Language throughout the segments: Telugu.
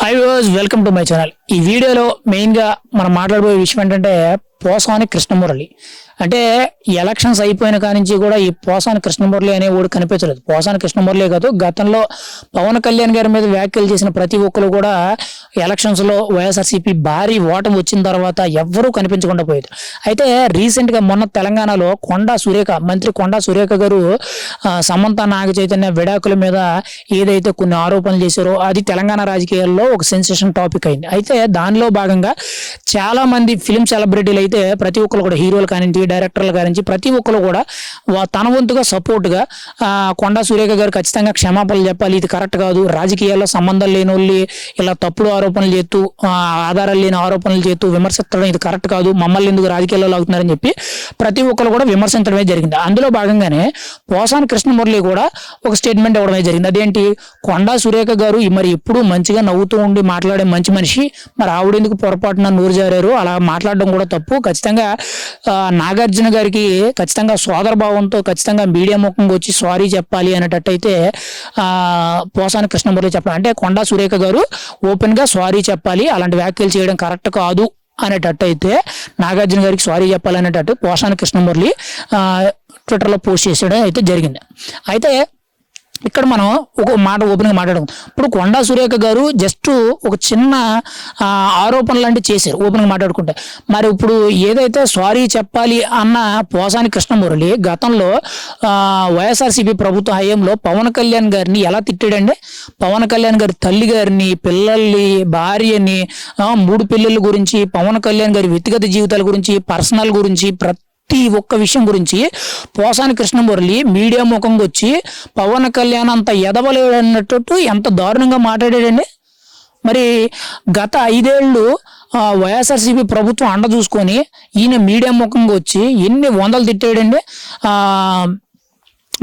Hi was welcome to my channel ఈ వీడియోలో మెయిన్గా మనం మాట్లాడబోయే విషయం ఏంటంటే పోసాని కృష్ణమురళి. అంటే ఎలక్షన్స్ అయిపోయిన కానించి కూడా ఈ పోసాని కృష్ణమురళి అనే ఊడు కనిపించలేదు. పోసాని కృష్ణమురళి కాదు గతంలో పవన్ కళ్యాణ్ గారి మీద వ్యాఖ్యలు చేసిన ప్రతి ఒక్కరు కూడా ఎలక్షన్స్లో వైఎస్ఆర్సీపీ భారీ ఓటమి వచ్చిన తర్వాత ఎవ్వరూ కనిపించకుండా పోయేది. అయితే రీసెంట్గా మొన్న తెలంగాణలో కొండా సురేఖ మంత్రి కొండా సురేఖ గారు సమంత నాగ చైతన్య విడాకుల మీద ఏదైతే కొన్ని ఆరోపణలు చేశారో అది తెలంగాణ రాజకీయాల్లో ఒక సెన్సేషన్ టాపిక్ అయింది. అయితే దానిలో భాగంగా చాలామంది ఫిల్మ్ ఫిలిం సెలబ్రిటీలు అయితే ప్రతి ఒక్కరు కూడా హీరోలు కానించి డైరెక్టర్లు కానించి ప్రతి ఒక్కరు కూడా తన వంతుగా సపోర్ట్గా కొండా సురేఖ గారు ఖచ్చితంగా క్షమాపణలు చెప్పాలి. ఇది కరెక్ట్ కాదు. రాజకీయాల్లో సంబంధం లేని వాళ్ళు ఇలా తప్పుడు ఆరోపణలు చేస్తూ ఆధారాలు లేని ఆరోపణలు చేస్తూ విమర్శించడం ఇది కరెక్ట్ కాదు. మమ్మల్ని ఎందుకు రాజకీయాల్లో లాగుతున్నారని చెప్పి ప్రతి ఒక్కరు కూడా విమర్శించడమే జరిగింది. అందులో భాగంగానే పోసాని కృష్ణమురళి కూడా ఒక స్టేట్మెంట్ ఇవ్వడమే జరిగింది. అదేంటి? కొండా సురేఖ గారు ఈ మరి ఎప్పుడూ మంచిగా నవ్వుతూ ఉండి మాట్లాడే మంచి మనిషి. మరి ఆవిడెందుకు పొరపాటున నూరు జారారు? అలా మాట్లాడడం కూడా తప్పు. ఖచ్చితంగా నాగార్జున గారికి ఖచ్చితంగా సోదర భావంతో ఖచ్చితంగా మీడియా ముఖంగా వచ్చి సారీ చెప్పాలి అనేటట్టయితే పోసాని కృష్ణమురళి చెప్పడం. అంటే కొండా సురేఖ గారు ఓపెన్గా సారీ చెప్పాలి అలాంటి వ్యాఖ్యలు చేయడం కరెక్ట్ కాదు అనేటట్టు అయితే నాగార్జున గారికి సారీ చెప్పాలనేటట్టు పోసాని కృష్ణమురళి ట్విట్టర్లో పోస్ట్ చేసేయడం అయితే జరిగింది. అయితే ఇక్కడ మనం ఒక మాట ఓపెన్గా మాట్లాడడం ఇప్పుడు కొండా సురేఖ గారు జస్ట్ ఒక చిన్న ఆరోపణ లాంటివి చేశారు ఓపెన్గా మాట్లాడుకుంటే. మరి ఇప్పుడు ఏదైతే సారీ చెప్పాలి అన్న పోసాని కృష్ణమురళి గతంలో వైఎస్ఆర్సీపీ ప్రభుత్వ హయాంలో పవన్ కళ్యాణ్ గారిని ఎలా తిట్టాడండి పవన్ కళ్యాణ్ గారి తల్లి గారిని పిల్లల్ని భార్యని మూడు పిల్లల గురించి పవన్ కళ్యాణ్ గారి వ్యక్తిగత జీవితాల గురించి పర్సనల్ గురించి ప్రతి ప్రతి ఒక్క విషయం గురించి పోసాని కృష్ణమురళి మీడియా ముఖంగా వచ్చి పవన్ కళ్యాణ్ అంత ఎదవలేడు అన్నట్టు ఎంత దారుణంగా మాట్లాడాడండి. మరి గత ఐదేళ్ళు వైఎస్ఆర్సీపీ ప్రభుత్వం అండ చూసుకొని ఈయన మీడియా ముఖంగా వచ్చి ఎన్ని వందలు తిట్టాడండి.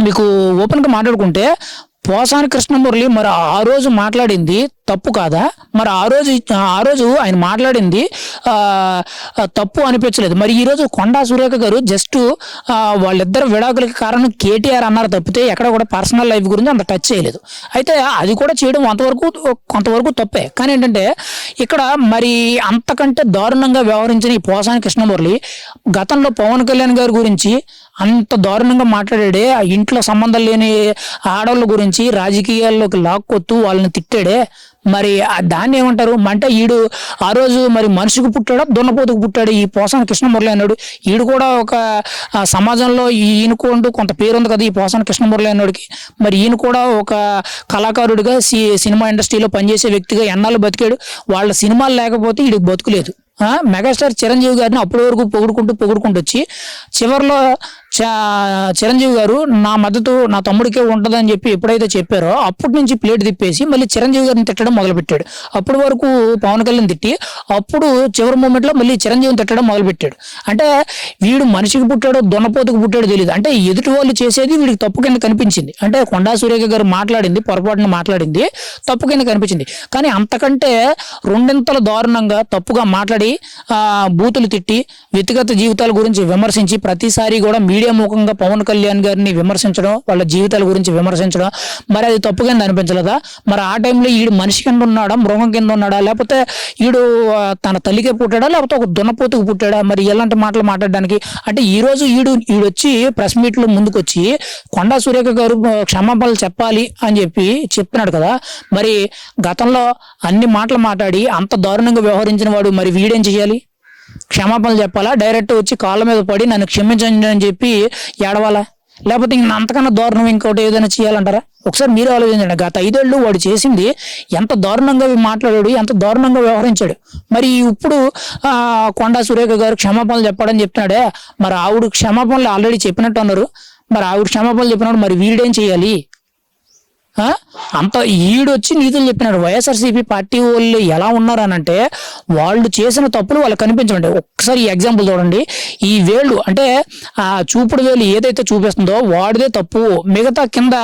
మీకు ఓపెన్గా మాట్లాడుకుంటే పోసాని కృష్ణమురళి మరి ఆ రోజు మాట్లాడింది తప్పు కాదా? మరి ఆ రోజు ఆ రోజు ఆయన మాట్లాడింది తప్పు అనిపించలేదు. మరి ఈరోజు కొండా సురేఖ గారు జస్ట్ వాళ్ళిద్దరు విడాకులకి కారణం కేటీఆర్ అన్నారు తప్పితే ఎక్కడ కూడా పర్సనల్ లైఫ్ గురించి అంత టచ్ చేయలేదు. అయితే అది కూడా చేయడం అంతవరకు కొంతవరకు తప్పే. కానీ ఏంటంటే ఇక్కడ మరి అంతకంటే దారుణంగా వ్యవహరించిన ఈ పోసాని కృష్ణమురళి గతంలో పవన్ కళ్యాణ్ గారి గురించి అంత దారుణంగా మాట్లాడాడే ఆ ఇంట్లో సంబంధం లేని ఆడవాళ్ళ గురించి రాజకీయాల్లోకి లాక్కొత్తూ వాళ్ళని తిట్టాడే మరి దాన్ని ఏమంటారు? అంటే ఈడు ఆ రోజు మరి మనిషికి పుట్టాడా? దున్నపోతుకు పుట్టాడు? ఈ పోసాన కృష్ణమురళి అన్నాడు. ఈడు కూడా ఒక సమాజంలో ఈయనకు అంటూ కొంత పేరు ఉంది కదా ఈ పోసాన కృష్ణమురళి అన్నాడికి. మరి ఈయన కూడా ఒక కళాకారుడిగా సి సినిమా ఇండస్ట్రీలో పనిచేసే వ్యక్తిగా ఎన్నాళ్ళు బతికాడు? వాళ్ళ సినిమాలు లేకపోతే ఈడికి బతుకులేదు. మెగాస్టార్ చిరంజీవి గారిని అప్పటి వరకు పొగుడుకుంటూ పొగుడుకుంటూ వచ్చి చివరిలో చిరంజీవి గారు నా మద్దతు నా తమ్ముడికే ఉంటుందని చెప్పి ఎప్పుడైతే చెప్పారో అప్పటి నుంచి ప్లేట్ తిప్పేసి మళ్ళీ చిరంజీవి గారిని తిట్టడం మొదలుపెట్టాడు. అప్పటి వరకు పవన్ కళ్యాణ్ తిట్టి అప్పుడు చివరి మూమెంట్లో మళ్ళీ చిరంజీవిని తిట్టడం మొదలుపెట్టాడు. అంటే వీడు మనిషికి పుట్టాడో దొన్నపోతుకు పుట్టాడో తెలియదు అంటే ఎదుటి వాళ్ళు చేసేది వీడికి తప్పు కింద కనిపించింది. అంటే కొండా సూర్యక గారు మాట్లాడింది పొరపాటున మాట్లాడింది తప్పు కింద కనిపించింది. కానీ అంతకంటే రెండింతల దారుణంగా తప్పుగా మాట్లాడి ఆ, బూతులు తిట్టి వ్యక్తిగత జీవితాల గురించి విమర్శించి ప్రతిసారి కూడా మీడియా ముఖంగా పవన్ కళ్యాణ్ గారిని విమర్శించడం వాళ్ళ జీవితాల గురించి విమర్శించడం మరి అది తప్పు కింద అనిపించలేదా? మరి ఆ టైంలో ఈడు మనిషి కింద ఉన్నాడా మృగం కింద ఉన్నాడా లేకపోతే ఈడు తన తల్లికే పుట్టాడా లేకపోతే ఒక దున్నపోతుకు పుట్టాడా? మరి ఎలాంటి మాటలు మాట్లాడడానికి అంటే ఈ రోజు ఈడు ఈడు వచ్చి ప్రెస్ మీట్లో ముందుకొచ్చి కొండా సురేఖ గారు క్షమాపణలు చెప్పాలి అని చెప్పి చెప్తున్నాడు కదా. మరి గతంలో అన్ని మాటలు మాట్లాడి అంత దారుణంగా వ్యవహరించిన వాడు మరి వీడేం చేయాలి? క్షమాపణలు చెప్పాలా? డైరెక్ట్ వచ్చి కాళ్ళ మీద పడి నన్ను క్షమించండి అని చెప్పి ఏడవాలా? లేకపోతే ఇంక అంతకన్నా దారుణం ఇంకోటి ఏదైనా చేయాలంటారా? ఒకసారి మీరు ఆలోచించండి. గత ఐదేళ్ళు వాడు చేసింది ఎంత దారుణంగా మాట్లాడాడు ఎంత దారుణంగా వ్యవహరించాడు. మరి ఇప్పుడు కొండా సురేఖ గారు క్షమాపణలు చెప్పాడని చెప్తున్నాడే. మరి ఆవిడ క్షమాపణలు ఆల్రెడీ చెప్పినట్టు అన్నారు. మరి ఆవిడ క్షమాపణలు చెప్పినప్పుడు మరి వీడేం చేయాలి? అంత ఈడొచ్చి నీతులు చెప్పినాడు. వైఎస్ఆర్సీపీ పార్టీ వాళ్ళు ఎలా ఉన్నారు అని అంటే వాళ్ళు చేసిన తప్పులు వాళ్ళకి కనిపించండి ఒక్కసారి ఈ ఎగ్జాంపుల్ చూడండి. ఈ వేళ్ళు అంటే ఆ చూపుడు వేలు ఏదైతే చూపిస్తుందో వాడిదే తప్పు. మిగతా కింద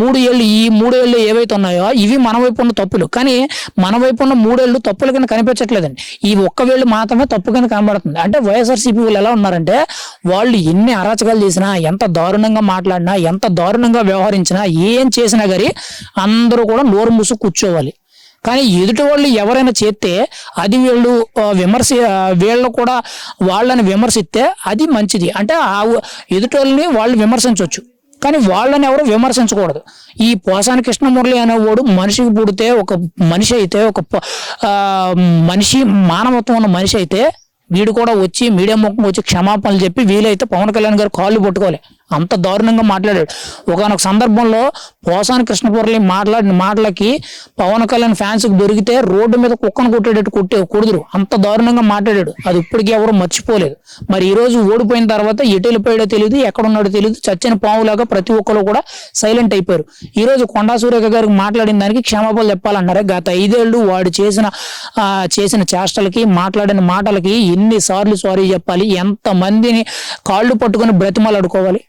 మూడు ఏళ్ళు ఈ మూడు ఏళ్ళు ఏవైతే ఉన్నాయో ఇవి మన వైపు ఉన్న తప్పులు. కానీ మన వైపు ఉన్న మూడేళ్ళు తప్పుల కింద కనిపించట్లేదండి. ఈ ఒక్క వేళ్ళు మాత్రమే తప్పు కింద కనబడుతుంది. అంటే వైఎస్ఆర్సీపీ వాళ్ళు ఎలా ఉన్నారంటే వాళ్ళు ఎన్ని అరాచకాలు చేసినా ఎంత దారుణంగా మాట్లాడినా ఎంత దారుణంగా వ్యవహరించినా ఏం చేసినా కానీ అందరూ కూడా నోరు మూసు కూర్చోవాలి. కానీ ఎదుటి వాళ్ళు ఎవరైనా చేస్తే అది వీళ్ళు విమర్శ వీళ్ళు కూడా వాళ్ళని విమర్శిస్తే అది మంచిది. అంటే ఆ ఎదుటి వాళ్ళని వాళ్ళు విమర్శించవచ్చు కానీ వాళ్ళని ఎవరు విమర్శించకూడదు. ఈ పోసాని కృష్ణమురళి అనేవాడు మనిషికి పుడితే ఒక మనిషి అయితే ఒక ప- మనిషి మానవత్వం ఉన్న మనిషి అయితే వీడు కూడా వచ్చి మీడియా ముఖం వచ్చి క్షమాపణలు చెప్పి వీలైతే పవన్ కళ్యాణ్ గారు కాళ్ళు పట్టుకోవాలి. అంత దారుణంగా మాట్లాడాడు. ఒకనొక సందర్భంలో పోసాని కృష్ణపురలి మాట్లాడిన మాటలకి పవన్ కళ్యాణ్ ఫ్యాన్స్కి దొరికితే రోడ్డు మీద కుక్కను కొట్టేటట్టు కొట్టే కొడుదురు అంత దారుణంగా మాట్లాడాడు. అది ఇప్పటికీ ఎవరు మర్చిపోలేదు. మరి ఈ రోజు ఓడిపోయిన తర్వాత ఎటు వెళ్ళిపోయాడో తెలియదు ఎక్కడ ఉన్నాడో తెలియదు చచ్చిన పావులాగా ప్రతి ఒక్కరు కూడా సైలెంట్ అయిపోయారు. ఈ రోజు కొండా సూర్యక గారికి మాట్లాడిన దానికి క్షమాపణలు చెప్పాలన్నారు. గత ఐదేళ్ళు వాడు చేసిన చేసిన చేష్టలకి మాట్లాడిన మాటలకి ఎన్ని సార్లు సారీ చెప్పాలి. ఎంత మందిని కాళ్ళు పట్టుకొని బ్రతిమలాడుకోవాలి?